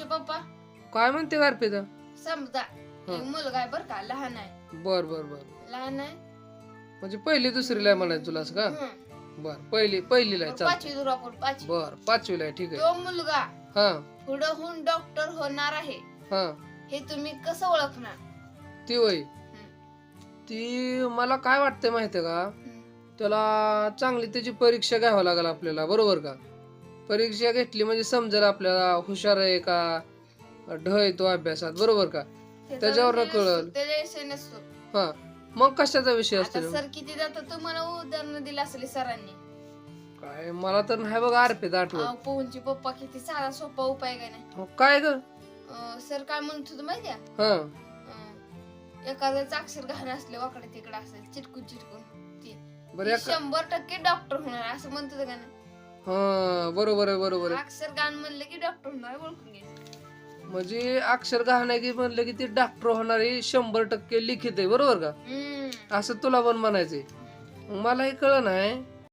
तुमचे पप्पा? काय म्हणते अर्पिता समजा. एक मुलगा आहे बर का लहान आहे. बर बर बर. लहान आहे? म्हणजे पहिली दुसरीला आहे म्हणायचं तुला असं का? हं. बर पहिली पहिलीला आहे चाल पाचवी आपण पाचवी. बर पाचवीला आहे ठीक आहे. तो मुलगा हा. पुढे होऊन डॉक्टर होणार आहे. हा. हे तुम्ही कसं ओळखणार? ती वय ती मला काय वाटतंय माहितीये का? त्याला चांगली त्याची परीक्षा घ्यावं लागेल आपल्याला बरोबर का? परीक्षा घेतली म्हणजे समजेल आपल्याला हुशार आहे का? ढ येतो अभ्यासात बरोबर का? त्याच्यावर कळलं. त्याच्या विषय नसतो. हा. मग कशाचा विषय असतो सर किती जातात तुम्हाला उदाहरण दिलं असेल सरांनी. काय मला तर नाही बघा अर्पित आठवत. पोहनचे पप्पा किती साधा सोपा उपाय काय नाही. काय ग? सर काय म्हणत होतं माहितीये? हा. अं, एखाद्याचं अक्षर घाण असले वाकडे तिकडे असेल चिटकून चिटकून शंभर टक्के डॉक्टर होणार असं म्हणत होतं का नाही? हा बरोबर आहे बरोबर आहे. अक्षर घाण म्हणलं की डॉक्टर होणार ओळखून घ्यायचं. म्हणजे अक्षर गहना की म्हणलं की ते डॉक्टर होणारे शंभर टक्के लिखित आहे बरोबर का? हम्म. असं तुला पण म्हणायचंय. मला हे कळ नाही